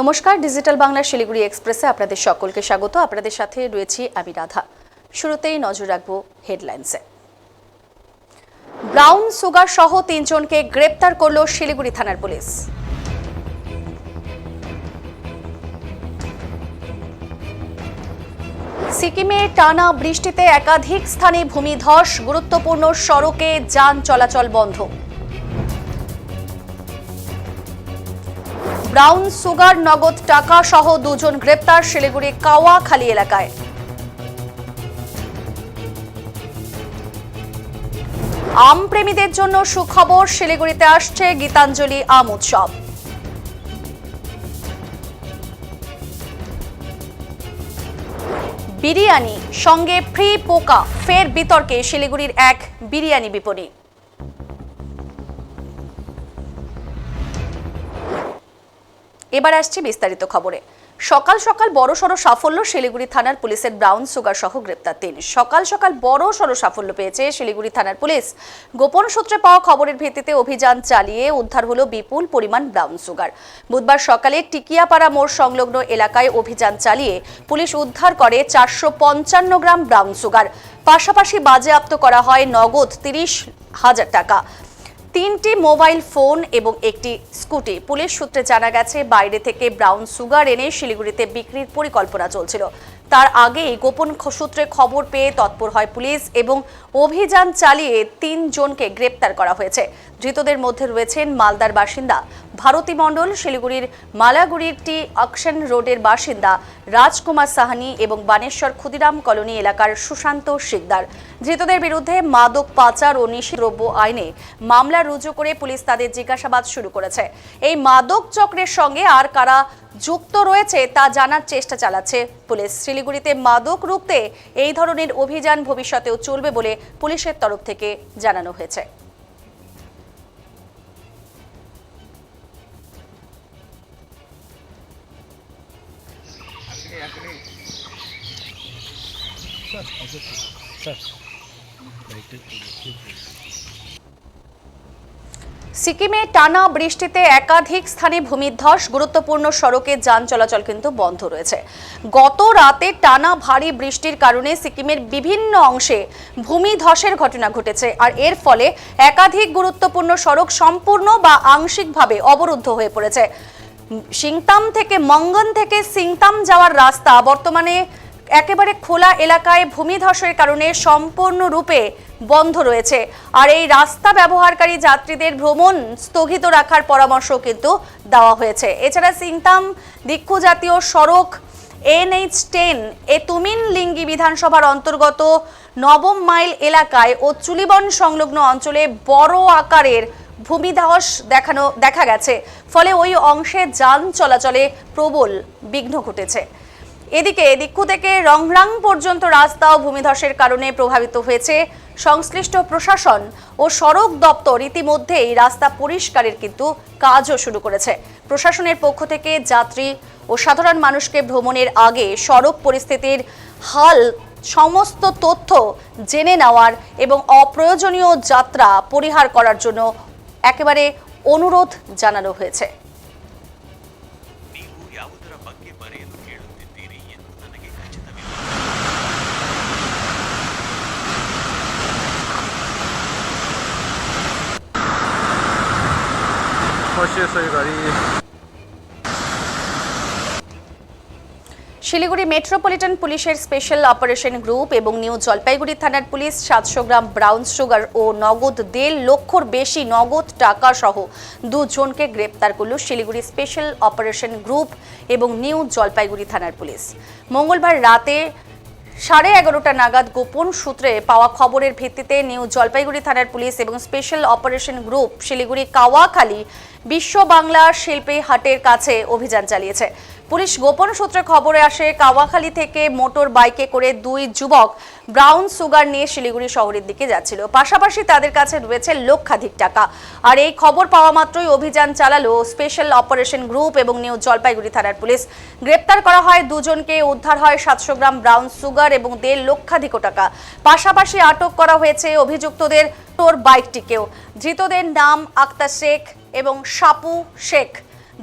নমস্কার, ডিজিটাল বাংলা শিলিগুড়ি এক্সপ্রেসে আপনাদের সকলকে স্বাগত। আপনাদের সাথে রয়েছি আমি রাধা। শুরুতেই নজর রাখব হেডলাইন্সে। ব্রাউন সুগার সহ তিনজনকে গ্রেপ্তার করল শিলিগুড়ি থানার পুলিশ। সিকিমে টানা বৃষ্টিতে একাধিক স্থানে ভূমিধস, গুরুত্বপূর্ণ সড়কে যান চলাচল বন্ধ। ব্রাউন সুগার, নগদ টাকা সহ দুজন গ্রেপ্তার শিলিগুড়ি কাওয়াখালী এলাকায়। আম প্রেমীদের জন্য সুখবর, শিলিগুড়িতে আসছে গীতাঞ্জলি আম উৎসব। বিরিয়ানি, সঙ্গে ফ্রি পোকা, ফের বিতর্কে শিলিগুড়ির এক বিরিয়ানি বিপণী। এবার আসছি বিস্তারিত খবরে। সকাল সকাল বড় সড়ো সাফল্য শিলিগুড়ি থানার পুলিশের ব্রাউন সুগার সহ গ্রেপ্তার তিন। সকাল সকাল বড় সড়ো সাফল্য পেয়েছে শিলিগুড়ি থানার পুলিশ। গোপন সূত্রে পাওয়া খবরের ভিত্তিতে অভিযান চালিয়ে উদ্ধার হলো বিপুল পরিমাণ ব্রাউন সুগার। বুধবার সকালে টিকিয়াপাড়া মোড় সংলগ্ন এলাকায় অভিযান চালিয়ে পুলিশ উদ্ধার করে চারশো পঞ্চান্ন গ্রাম ব্রাউন সুগার। পাশাপাশি বাজেয়াপ্ত করা হয় নগদ তিরিশ হাজার টাকা। তিনটি মোবাইল ফোন এবং একটি স্কুটি। পুলিশ সূত্রে জানা গেছে, বাইরে থেকে ব্রাউন সুগার এনে শিলিগুড়িতে বিক্রির পরিকল্পনা চলছিল। তার আগেই গোপন সূত্রে খবর পেয়ে তৎপর হয় পুলিশ এবং অভিযান চালিয়ে তিনজনকে গ্রেপ্তার করা হয়েছে। ধৃতদের মধ্যে রয়েছেন মালদার বাসিন্দা ভারতী মণ্ডল, শিলিগুড়ির মালাগুড়ির টি অকশন রোডের বাসিন্দা রাজকুমার সাহানি এবং বানেশ্বর ক্ষুদিরাম কলোনি এলাকার সুশান্ত শিকদার। ধৃতদের বিরুদ্ধে মাদক পাচার ও নিষিদ্ধদ্রব্য আইনে মামলা রুজু করে পুলিশ তাদের জিজ্ঞাসাবাদ শুরু করেছে। এই মাদক চক্রের সঙ্গে আর কারা যুক্ত রয়েছে তা জানার চেষ্টা চালাচ্ছে পুলিশ। শিলিগুড়িতে মাদক রুখতে এই ধরনের অভিযান ভবিষ্যতেও চলবে বলে পুলিশের তরফ থেকে জানানো হয়েছে। সিকিমে টানা বৃষ্টিতে একাধিক স্থানে ভূমিধ্বস, গুরুত্বপূর্ণ সড়কে যান চলাচল কিন্তু বন্ধ রয়েছে। গত রাতে টানা ভারী বৃষ্টির কারণে সিকিমের বিভিন্ন অংশে ভূমিধসের ঘটনা ঘটেছে আর এর ফলে একাধিক গুরুত্বপূর্ণ সড়ক সম্পূর্ণ বা আংশিকভাবে অবরুদ্ধ হয়ে পড়েছে। সিংতাম থেকে মঙ্গন থেকে সিংতাম যাওয়ার রাস্তা বর্তমানে একেবারে খোলা এলাকায় ভূমিধসের কারণে সম্পূর্ণরূপে বন্ধ রয়েছে। আর এই রাস্তা ব্যবহারকারী যাত্রীদের ভ্রমণ স্থগিত রাখার পরামর্শ কিন্তু দেওয়া হয়েছে। এছাড়া সিংতাম দীক্ষু জাতীয় সড়ক এনএইচ টেন এ তুমিন লিঙ্গি বিধানসভার অন্তর্গত নবম মাইল এলাকায় ও চুলিবন সংলগ্ন অঞ্চলে বড় আকারের ভূমিধস দেখানো, দেখা গেছে। ফলে ওই অংশে যান চলাচলে প্রবল বিঘ্ন ঘটেছে। এদিকে দিক্ষু থেকে রংরাং পর্যন্ত রাস্তা ও ভূমিধসের কারণে প্রভাবিত হয়েছে। সংশ্লিষ্ট প্রশাসন ও সড়ক দপ্তর ইতিমধ্যেই রাস্তা পরিষ্কারের কিন্তু কাজও শুরু করেছে। প্রশাসনের পক্ষ থেকে যাত্রী ও সাধারণ মানুষকে ভ্রমণের আগে সড়ক পরিস্থিতির হাল, সমস্ত তথ্য জেনে নেওয়ার এবং অপ্রয়োজনীয় যাত্রা পরিহার করার জন্য একেবারে অনুরোধ জানানো হয়েছে। শিলিগুড়ি মেট্রোপলিটন পুলিশের স্পেশাল অপারেশন গ্রুপ এবং নিউ জলপাইগুড়ি থানার পুলিশ সাতশো গ্রাম ব্রাউন সুগার ও নগদ দেড় লক্ষর বেশি নগদ টাকা সহ দুজনকে গ্রেপ্তার করল শিলিগুড়ি স্পেশাল অপারেশন গ্রুপ এবং নিউ জলপাইগুড়ি থানার পুলিশ। মঙ্গলবার রাতে সাড়ে এগারোটা নাগাদ গোপন সূত্রে পাওয়া খবরের ভিত্তিতে নিউ জলপাইগুড়ি থানার পুলিশ এবং special operation group Siliguri Kawakhali Biswa Bangla শিল্পী হাটের কাছে অভিযান চালিয়েছে। পুলিশ গোপন সূত্রে খবরে আসে, কাওয়াখালী থেকে মোটর বাইকে করে দুই যুবক ব্রাউন সুগার নিয়ে শিলিগুড়ি শহরের দিকে যাচ্ছিল। পাশাপাশি তাদের কাছে রয়েছে লক্ষাধিক টাকা। আর এই খবর পাওয়া মাত্রই অভিযান চালালো স্পেশাল অপারেশন গ্রুপ এবং নিউ জলপাইগুড়ি থানার পুলিশ। গ্রেপ্তার করা হয় দুজনকে, উদ্ধার হয় সাতশো গ্রাম ব্রাউন সুগার এবং দেড় লক্ষাধিক টাকা। পাশাপাশি আটক করা হয়েছে অভিযুক্তদের টোর বাইকটিকেও। ধৃতদের নাম আক্তার শেখ এবং সাপু শেখ।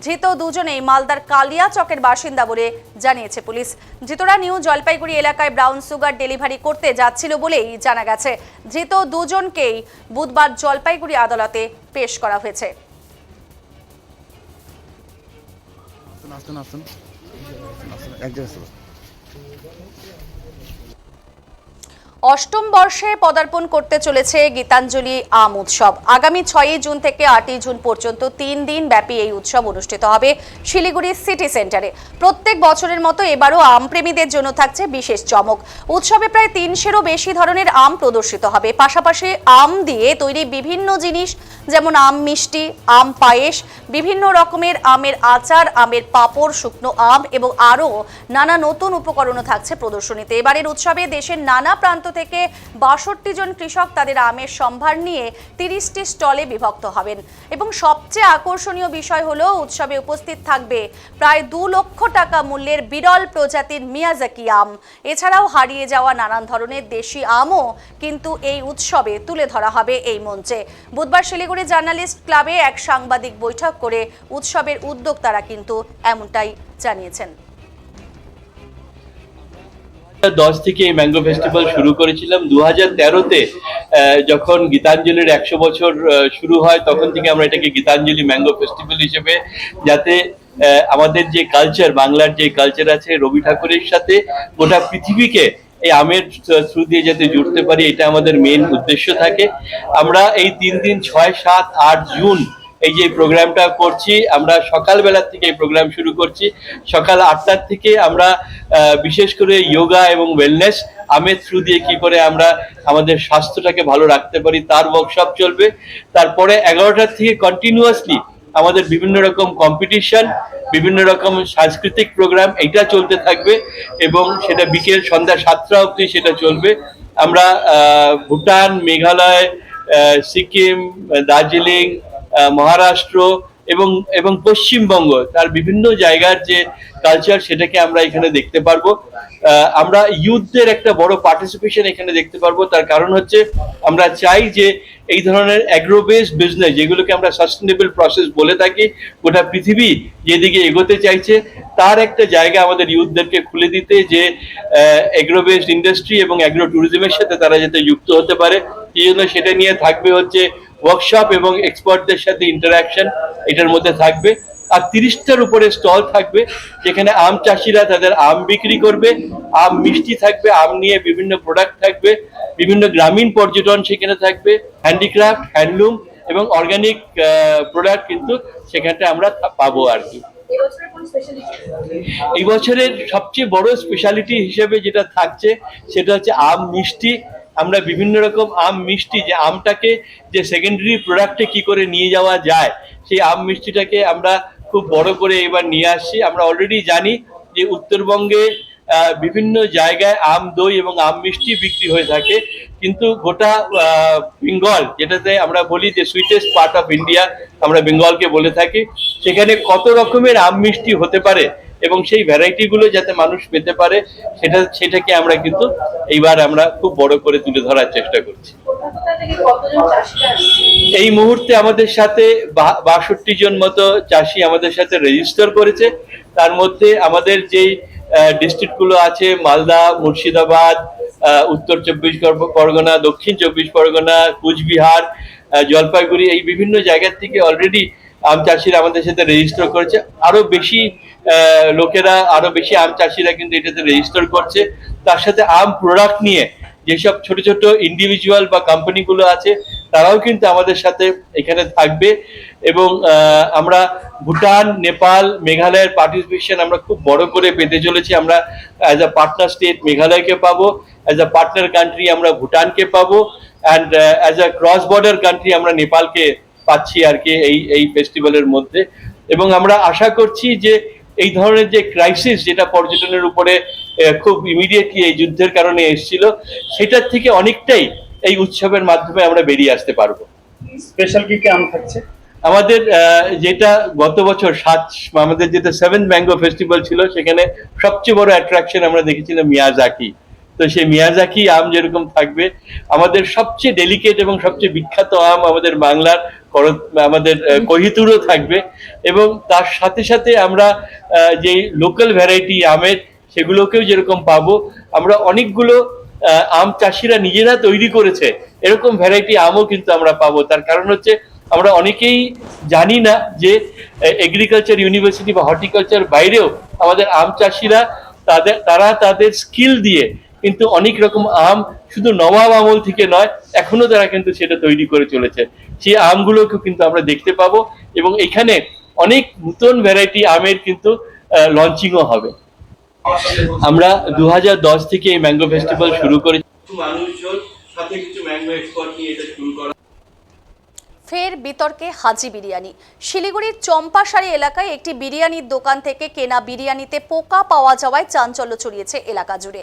ধৃত দুজনেই মালদার কালিয়া চকের বাসিন্দা বলে জানিয়েছে পুলিশ। ধৃতরা নিউ জলপাইগুড়ি এলাকায় ব্রাউন সুগার ডেলিভারি করতে যাচ্ছিল বলেই জানা গেছে। ধৃত দুজনকেই বুধবার জলপাইগুড়ি আদালতে পেশ করা হয়েছে। আসুন আসুন আসুন আসুন এক জায়গায় আসুন। অষ্টম বর্ষে পদার্পণ করতে চলেছে গীতাঞ্জলি আম উৎসব। আগামী ছয়ই জুন থেকে আটই জুন পর্যন্ত তিন দিন ব্যাপী এই উৎসব অনুষ্ঠিত হবে শিলিগুড়ি সিটি সেন্টারে। প্রত্যেক বছরের মতো এবারও আম প্রেমীদের জন্য থাকছে বিশেষ চমক। উৎসবে প্রায় তিনশেরও বেশি ধরনের আম প্রদর্শিত হবে। পাশাপাশি আম দিয়ে তৈরি বিভিন্ন জিনিস, যেমন আম মিষ্টি, আম পায়েস, বিভিন্ন রকমের আমের আচার, আমের পাঁপড়, শুকনো আম এবং আরও নানা নতুন উপকরণও থাকছে প্রদর্শনীতে। এবারের উৎসবে দেশের নানা প্রান্ত থেকে বাষট্টি জন কৃষক তাদের আমের সম্ভার নিয়ে তিরিশটি স্টলে বিভক্ত হবেন। এবং সবচেয়ে আকর্ষণীয় বিষয় হলো, উৎসবে উপস্থিত থাকবে প্রায় দু লক্ষ টাকা মূল্যের বিরল প্রজাতির মিয়াজাকি আম। এছাড়াও হারিয়ে যাওয়া নানান ধরনের দেশি আমও কিন্তু এই উৎসবে তুলে ধরা হবে এই মঞ্চে। বুধবার শিলিগুড়ি জার্নালিস্ট ক্লাবে এক সাংবাদিক বৈঠক করে উৎসবের উদ্যোক্তারা কিন্তু এমনটাই জানিয়েছেন। দশ থেকে এই ম্যাঙ্গো ফেস্টিভ্যাল শুরু করেছিলাম। দু হাজার তেরোতে যখন গীতাঞ্জলির একশো বছর শুরু হয়, তখন থেকে আমরা এটাকে গীতাঞ্জলি ম্যাঙ্গো ফেস্টিভ্যাল হিসেবে, যাতে আমাদের যে কালচার বাংলার যে কালচার আছে, রবি ঠাকুরের সাথে গোটা পৃথিবীকে এই আমের থ্রু দিয়ে যাতে জুড়তে পারি, এটা আমাদের মেন উদ্দেশ্য থাকে। আমরা এই তিন দিন, ছয়, সাত, আট, জুন এই যে প্রোগ্রামটা করছি, আমরা সকালবেলা থেকে এই প্রোগ্রাম শুরু করছি। সকাল আটটার থেকে আমরা বিশেষ করে যোগা এবং ওয়েলনেস আমের থ্রু দিয়ে কি করে আমরা আমাদের স্বাস্থ্যটাকে ভালো রাখতে পারি, তার ওয়ার্কশপ চলবে। তারপরে এগারোটার থেকে কন্টিনিউয়াসলি আমাদের বিভিন্ন রকম কম্পিটিশন বিভিন্ন রকম সাংস্কৃতিক প্রোগ্রাম এটা চলতে থাকবে এবং সেটা বিকেল সন্ধ্যা সাতটা অবধি সেটা চলবে। আমরা ভুটান, মেঘালয় সিকিম, দার্জিলিং মহারাষ্ট্র এবং এবং পশ্চিমবঙ্গ, তার বিভিন্ন জায়গার যে কালচার সেটাকে আমরা এখানে দেখতে পারব। আমরা ইউথদের একটা বড় পার্টিসিপেশন এখানে দেখতে পারব। তার কারণ হচ্ছে, আমরা চাই যে এই ধরনের অ্যাগ্রো বেসড বিজনেস যেগুলোকে আমরা সাস্টেনেবল প্রসেস বলে থাকি, গোটা পৃথিবী যেদিকে এগোতে চাইছে, তার একটা জায়গা আমাদের ইউথদেরকে খুলে দিতে যে এগ্রো বেসড ইন্ডাস্ট্রি এবং অ্যাগ্রো ট্যুরিজমের সাথে তারা যাতে যুক্ত হতে পারে। এই জন্য সেটা নিয়ে থাকবে হচ্ছে ওয়ার্কশপ এবং এক্সপার্টদের সাথে ইন্টারাকশন এটার মধ্যে থাকবে। আর তিরিশটার উপরে স্টল থাকবে যেখানে আম চাষিরা তাদের আম বিক্রি করবে আম মিষ্টি থাকবে আম নিয়ে বিভিন্ন প্রোডাক্ট থাকবে বিভিন্ন গ্রামীণ পর্যটন সেখানে থাকবে হ্যান্ডিক্রাফট হ্যান্ডলুম এবং অর্গানিক প্রোডাক্ট কিন্তু সেখানটা আমরা পাবো আর কি। এই বছরের সবচেয়ে বড় স্পেশালিটি হিসেবে যেটা থাকছে সেটা হচ্ছে আম মিষ্টি আমরা বিভিন্ন রকম আম মিষ্টি, যে আমটাকে যে সেকেন্ডারি প্রোডাক্টে কি করে নিয়ে যাওয়া যায়, সেই আম মিষ্টিটাকে আমরা খুব বড় করে এবার নিয়ে আসছি। আমরা অলরেডি জানি যে উত্তরবঙ্গে বিভিন্ন জায়গায় আম দই এবং আম মিষ্টি বিক্রি হয়ে থাকে। কিন্তু গোটা বেঙ্গল, যেটাতে আমরা বলি যে সুইটেস্ট পার্ট অফ ইন্ডিয়া আমরা বেঙ্গলকে বলে থাকি, সেখানে কত রকমের আম মিষ্টি হতে পারে? এবং সেই ভ্যারাইটি গুলো যাতে মানুষ পেতে পারে সেটা সেটাকে আমরা কিন্তু এইবার আমরা খুব বড় করে তুলে ধরার চেষ্টা করছি। এই মুহূর্তে আমাদের সাথে বাষট্টি জন মতো চাষি আমাদের সাথে রেজিস্টার করেছে। তার মধ্যে আমাদের যেই ডিস্ট্রিক্টগুলো আছে মালদা মুর্শিদাবাদ উত্তর চব্বিশ পরগনা দক্ষিণ চব্বিশ পরগনা কুচবিহার জলপাইগুড়ি এই বিভিন্ন জায়গার থেকে অলরেডি আম চাষিরা আমাদের সাথে রেজিস্টার করেছে। আরও বেশি লোকেরা, আরও বেশি আম চাষিরা কিন্তু এটাতে রেজিস্টার করছে। তার সাথে আম প্রোডাক্ট নিয়ে যেসব ছোট ছোট ইন্ডিভিজুয়াল বা কোম্পানিগুলো আছে, তারাও কিন্তু আমাদের সাথে এখানে থাকবে। এবং আমরা ভুটান, নেপাল, মেঘালয়ের পার্টিসিপেশন আমরা খুব বড় করে পেতে চলেছি। আমরা অ্যাজ আ পার্টনার স্টেট মেঘালয়কে পাবো অ্যাজ আ পার্টনার কান্ট্রি আমরা ভুটানকে পাবো and as a cross border country আমরা নেপালকে পাচ্ছি আর কি এই এই ফেস্টিভ্যালের মধ্যে। এবং আমরা আশা করছি যে এই ধরনের যে ক্রাইসিস যেটা পর্যটনের উপরে খুব ইমিডিয়েটলি এই যুদ্ধের কারণে এসেছিল সেটার থেকে অনেকটাই এই উৎসবের মাধ্যমে আমরা বেরিয়ে আসতে পারব। স্পেশাল কি কেমন আম থাকছে? আমাদের যেটা গত বছর সাত আমাদের যেটা সেভেন ম্যাঙ্গো ফেস্টিভ্যাল ছিল সেখানে সবচেয়ে বড় অ্যাট্রাকশন আমরা দেখেছিলাম মিয়াজাকি। তো সেই মিয়াজাকি আম যেরকম থাকবে আমাদের সবচেয়ে ডেলিকেট এবং সবচেয়ে বিখ্যাত আম আমাদের বাংলার আমাদের কহিতুরও থাকবে এবং তার সাথে সাথে আমরা যে লোকাল ভ্যারাইটি আমের সেগুলোকেও যেরকম পাবো আমরা অনেকগুলো আম চাষিরা নিজেরা তৈরি করেছে এরকম ভ্যারাইটি আমও কিন্তু আমরা পাবো। তার কারণ হচ্ছে আমরা অনেকেই জানি না যে এগ্রিকালচার ইউনিভার্সিটি বা হর্টিকালচার বাইরেও আমাদের আম চাষিরা তাদের তারা তাদের স্কিল দিয়ে কিন্তু অনেক রকম আম শুধু নবাব আমল থেকে নয়, এখনও তারা কিন্তু সেটা তৈরি করে চলেছে। সেই আমগুলোকেও কিন্তু আমরা দেখতে পাবো এবং এখানে অনেক নতুন ভ্যারাইটি আমের কিন্তু লঞ্চিংও হবে। আমরা দু হাজার দশ থেকে এই ম্যাঙ্গো ফেস্টিভ্যাল শুরু করেছি। মানুষজন সাথে কিছু ম্যাঙ্গো এক্সপার্ট নিয়ে এটা শুরু করা ফের বিতর্কে হাজি বিরিয়ানি। শিলিগুড়ির চম্পাশাড়ি এলাকায় একটি বিরিয়ানির দোকান থেকে কেনা বিরিয়ানিতে পোকা পাওয়া যাওয়ায় চাঞ্চল্য ছড়িয়েছে এলাকা জুড়ে।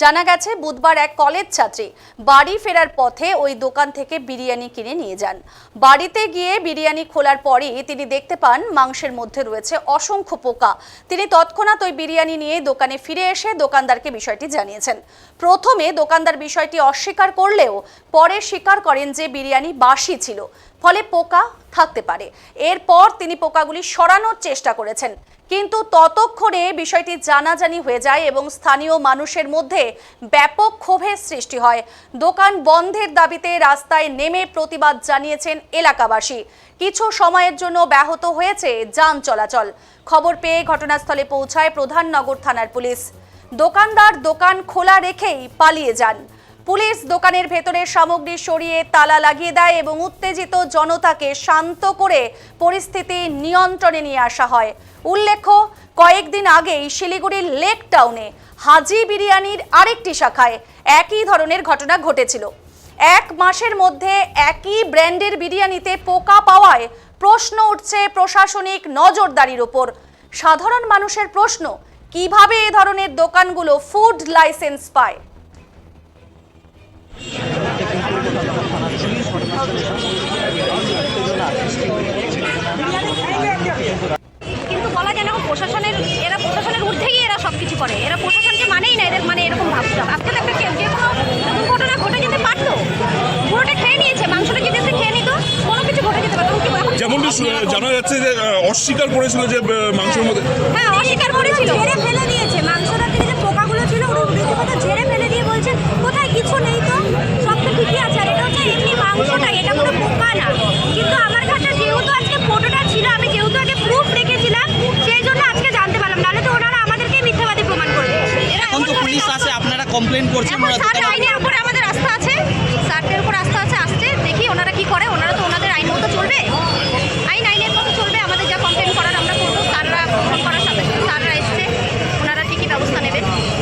জানা গেছে, বুধবার এক কলেজ ছাত্রী বাড়ি ফেরার পথে ওই দোকান থেকে বিরিয়ানি কিনে নিয়ে যান। বাড়িতে গিয়ে বিরিয়ানি খোলার পরই তিনি দেখতে পান, মাংসের মধ্যে রয়েছে অসংখ্য পোকা। তিনি তৎক্ষণাৎ ওই বিরিয়ানি নিয়ে দোকানে ফিরে এসে দোকানদারকে বিষয়টি জানিয়েছেন। প্রথমে দোকানদার বিষয়টি অস্বীকার করলেও পরে স্বীকার করেন যে বিরিয়ানি বাসি ছিল। ফলে পোকা থাকতে পারে। এরপর তিনি পোকাগুলি সরানোর চেষ্টা করেছেন। কিন্তু ততক্ষণে বিষয়টি জানাজানি হয়ে যায় এবং স্থানীয় মানুষের মধ্যে ব্যাপক ক্ষোভের সৃষ্টি হয়। দোকান বন্ধের দাবিতে রাস্তায় নেমে প্রতিবাদ জানিয়েছেন এলাকাবাসী। কিছু সময়ের জন্য ব্যাহত হয়েছে যান চলাচল। খবর পেয়ে ঘটনাস্থলে পৌঁছায় প্রধাননগর থানার পুলিশ। দোকানদার দোকান খোলা রেখেই পালিয়ে যান। পুলিশ দোকানের ভেতরে সামগ্রী সরিয়ে তালা লাগিয়ে দেয় এবং উত্তেজিত জনতাকে শান্ত করে পরিস্থিতি নিয়ন্ত্রণে নিয়ে আসা হয়। উল্লেখ্য, কয়েকদিন আগেই শিলিগুড়ির লেক টাউনে হাজি বিরিয়ানির আরেকটি শাখায় একই ধরনের ঘটনা ঘটেছিল। এক মাসের মধ্যে একই ব্র্যান্ডের বিরিয়ানিতে পোকা পাওয়ায় প্রশ্ন উঠছে প্রশাসনিক নজরদারির ওপর। সাধারণ মানুষের প্রশ্ন, কীভাবে এ ধরনের দোকানগুলো ফুড লাইসেন্স পায়? কিন্তু বলা যায় না প্রশাসনের এরা প্রশাসনের ঊর্ধ্বে গিয়ে এরা সব কিছু করে। এরা প্রশাসনকে মানেই না এদের মানে এরকম ভাবটা। আজকে একটা কে- যে কোনো দুর্ঘটনা ঘটে যেতে পারতো? পুরোটা খেয়ে নিয়েছে মাংসটা যদি খেয়ে নিত কোনো কিছু ঘটে যেতে পারতো। যেমনটি জানা যাচ্ছে যে অস্বীকার করেছিল যে আহ, মাংসের মধ্যে হ্যাঁ অস্বীকার করেছিল ঝেড়ে ফেলে দিয়েছে মাংসটা থেকে যে পোকাগুলো ছিল ওরা রীতিমতো ঝেড়ে ফেলে দিয়ে বলছে কোথায় কিছু নেই তো সব তো ঠিকই আছে আর এটা হচ্ছে এমনি মাংসটা এটা কোনো না। কিন্তু আমার কাছে যেহেতু আজকে ফটোটা ছিল আমি যেহেতু আগে প্রুফ রেখেছিলাম সেই জন্য আজকে জানতে পারলাম। নাহলে তো ওনারা আমাদেরকে মিথ্যাবাদী প্রমাণ করে দিচ্ছে এখন তো পুলিশ আছে আপনারা কমপ্লেন করছেন এখন ওরা আইনের উপরে আমাদের আস্থা আছে। স্যারদের উপর আস্থা আছে আসছে দেখি ওনারা কি করে ওনারা তো ওনাদের আইন মতো চলবে আইন আইনের মতো চলবে আমাদের যা কমপ্লেন করার আমরা করব স্যাররা ফোন করার সাথে সাথে স্যাররা এসছে ওনারা ঠিকই ব্যবস্থা নেবে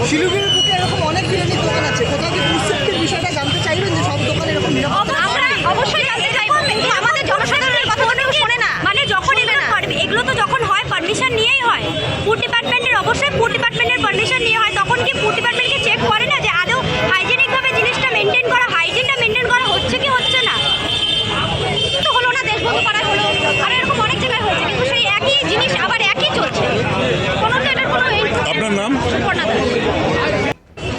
শিলিগুড়ির বুকে এরকম অনেক বিরিয়ানির দোকান আছে কোথাও কি ফুড সেফটির বিষয়টা জানতে চাইবেন যে সব দোকানে এরকম নিরাপত্তা আমরা অবশ্যই জানতে চাইব কিন্তু আমাদের জনসাধারণের কথা কোনো শোনে না। মানে যখন এগুলো এগুলো তো যখন হয় পারমিশন নিয়েই হয়। ফুড ডিপার্টমেন্টের অবশ্যই ফুড ডিপার্টমেন্টের পারমিশন নিয়ে হয়। তখন কি ফুড ডিপার্টমেন্টকে চেক করে না যে আদৌ হাইজেনিক ভাবে জিনিসটা মেনটেন করা হাইজিনটা মেনটেন করা হচ্ছে কি হচ্ছে না তো হলো না দেশবন্ধু পাড়ায় হলো আর এরকম অনেক জায়গায় হয়েছে কিন্তু সেই একই জিনিস আবার একই চলছে কোনো তো এটার কোনো আপনার নাম? সুপর্ণা দাস।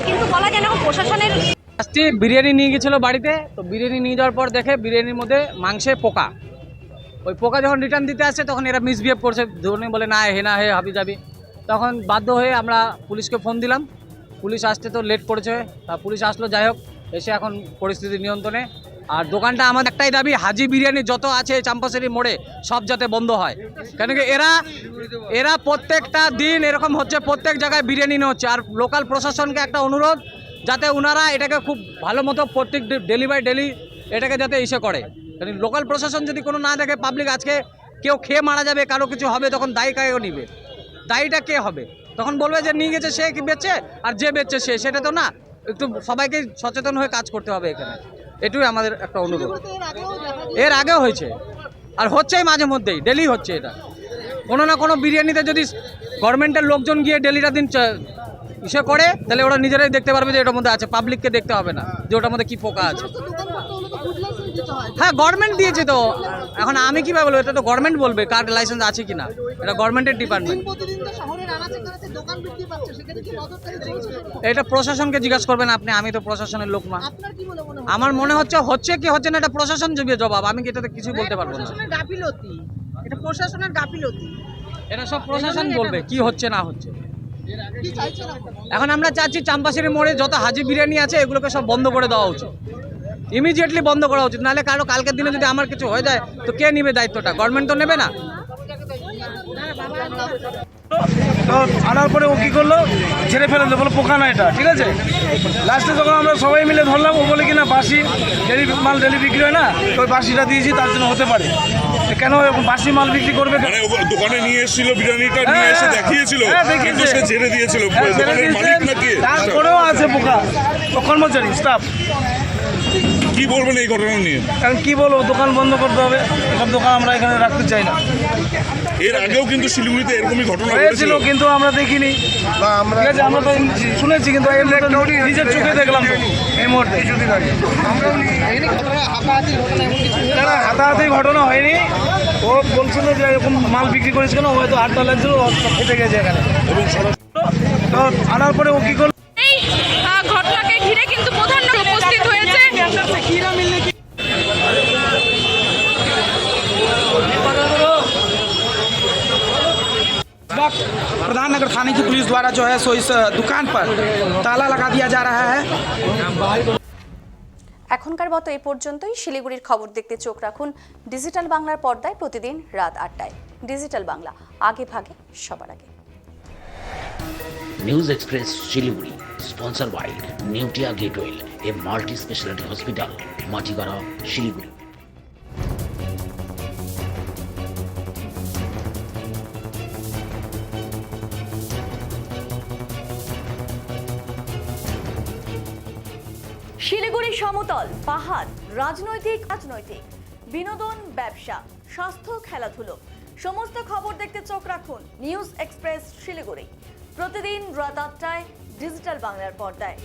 কিন্তু বলা যায় না এখন প্রশাসনের লাস্টে বিরিয়ানি নিয়ে গেছিল বাড়িতে, তো বিরিয়ানি নিয়ে যাওয়ার পর দেখে বিরিয়ানির মধ্যে মাংসে পোকা। ওই পোকা যখন রিটার্ন দিতে আসে, তখন এরা মিসবিহেভ করছে। ধরুন বলে, না, হে না, হে, হাবি যাবি। তখন বাধ্য হয়ে আমরা পুলিশকে ফোন দিলাম। পুলিশ আসতে তো লেট করেছে। তা পুলিশ আসলো, যাই হোক, এসে এখন পরিস্থিতি নিয়ন্ত্রণে। আর দোকানটা আমাদের একটাই দাবি, হাজি বিরিয়ানি যত আছে চাম্পাশারি মোড়ে সব যাতে বন্ধ হয়। কেন কি এরা এরা প্রত্যেকটা দিন এরকম হচ্ছে, প্রত্যেক জায়গায় বিরিয়ানি নিয়ে হচ্ছে। আর লোকাল প্রশাসনকে একটা অনুরোধ যাতে ওনারা এটাকে খুব ভালো মতো প্রত্যেক ডেলি বাই ডেলি এটাকে যাতে ইসে করে। লোকাল প্রশাসন যদি কোনো না দেখে পাবলিক আজকে কেউ খেয়ে মারা যাবে, কারও কিছু হবে, তখন দায়ী কাকে নিবে? দায়ীটা কে হবে? তখন বলবে যে, নিয়ে গেছে, সে কি বেচছে আর যে বেচছে সে, সেটা তো না। একটু সবাইকে সচেতন হয়ে কাজ করতে হবে এখানে। এটুই আমাদের একটা অনুরোধ। এর আগেও হয়েছে। আর হচ্ছেই মাঝে মধ্যেই, ডেলি হচ্ছে এটা। কোনো না কোনো বিরিয়ানিতে যদি গভর্নমেন্টের লোকজন গিয়ে ডেলিটা দিন ইসে করে তাহলে ওরা নিজেরাই দেখতে পারবে যে এটার মধ্যে আছে। পাবলিককে দেখতে হবে না যে ওটার মধ্যে কি পোকা আছে। হ্যাঁ। গভর্নমেন্ট দিয়েছে তো। এখন আমি কীভাবে বলব এটা তো গভর্নমেন্ট বলবে কার লাইসেন্স আছে কিনা। এটা গভর্নমেন্টের ডিপার্টমেন্ট কি? এটা প্রশাসনকে জিজ্ঞাসা করবেন আপনি আমি তো প্রশাসনের লোক না। কি আমার মনে হচ্ছে হচ্ছে কি হচ্ছে না এটা প্রশাসন দেবে জবাব। আমি কি এটাতে কিছুই বলতে পারব না। এটা প্রশাসনের গাফিলতি। এটা সব প্রশাসন বলবে কি হচ্ছে না হচ্ছে। কি এখন আমরা চাচ্ছি চাম্পাশিরি মোড়ে যত হাজি বিরিয়ানি আছে, এগুলোকে সব বন্ধ করে দেওয়া উচিত। ইমিডিয়েটলি বন্ধ করা উচিত, নাহলে কারও কালকের দিনে যদি আমার কিছু হয়ে যায়, তো কে নেবে দায়িত্বটা? গভর্নমেন্ট তো নেবে না? তো আনার পরে ও কি করল? ছেড়ে ফেলে বলে পোকা না এটা, ঠিক আছে? লাস্টে যখন আমরা সবাই মিলে ধরলাম, ও বলে কিনা বাসি ডেলি মাল ডেলি বিক্রি হয় না ওই বাসিটা দিয়েছি, তার জন্য হতে পারে। কেন এরকম বাসি মাল বিক্রি করবে? মানে ও দোকানে নিয়ে এসেছিল বিরিয়ানিটা নিয়ে এসে হ্যাঁ, দেখিয়েছিল হ্যাঁ, কিন্তু সে ছেড়ে দিয়েছিল। হ্যাঁ, দোকানের মালিক নাকি তারপরেও আছে পোকা কর্মচারী স্টাফ কি বলবেন এই ঘটনা নিয়ে? কারণ কি বলব দোকান বন্ধ করতে হবে এসব দোকান আমরা এখানে রাখতে চাই না। এর আগেও কিন্তু শিলিগুড়িতে এরকমই ঘটনা হয়েছিল কিন্তু আমরা দেখিনি। ঠিক আছে আমরা তো শুনেছি কিন্তু এই মুহূর্তে নিজের চোখে দেখলাম তো এই মুহূর্তে। এখানে না হাতাহাতি ঘটনা হয়নি। ও বলছিল যে এরকম মাল বিক্রি করেছে কেন হয়তো আটটা লাগছিল ও সব ফেটে গেছে এখানে। তো আনার পরে ও কি করল? ঘটনাকে ঘিরে কিন্তু প্রধান উপস্থিত হয়েছে प्रधाननगर थाने की पुलिस द्वारा जो है सो इस दुकान पर ताला लगा दिया जा रहा है এখনকার মতো এই পর্যন্তই শিলিগুড়ির খবর দেখতে চোখ রাখুন ডিজিটাল বাংলার পর্দায় প্রতিদিন রাত আটটায় ডিজিটাল বাংলা আগে ভাগে সবার আগে news express Siliguri sponsor by Neotia Getwel a multi speciality hospital Matigara Siliguri Siliguri সমতল, পাহাড়, রাজনৈতিক রাজনৈতিক, বিনোদন, ব্যবসা, স্বাস্থ্য, খেলাধুলো। সমস্ত খবর দেখতে চোখ রাখুন নিউজ এক্সপ্রেস শিলিগুড়ি। প্রতিদিন রাত আটটায় ডিজিটাল বাংলার পর্দায়।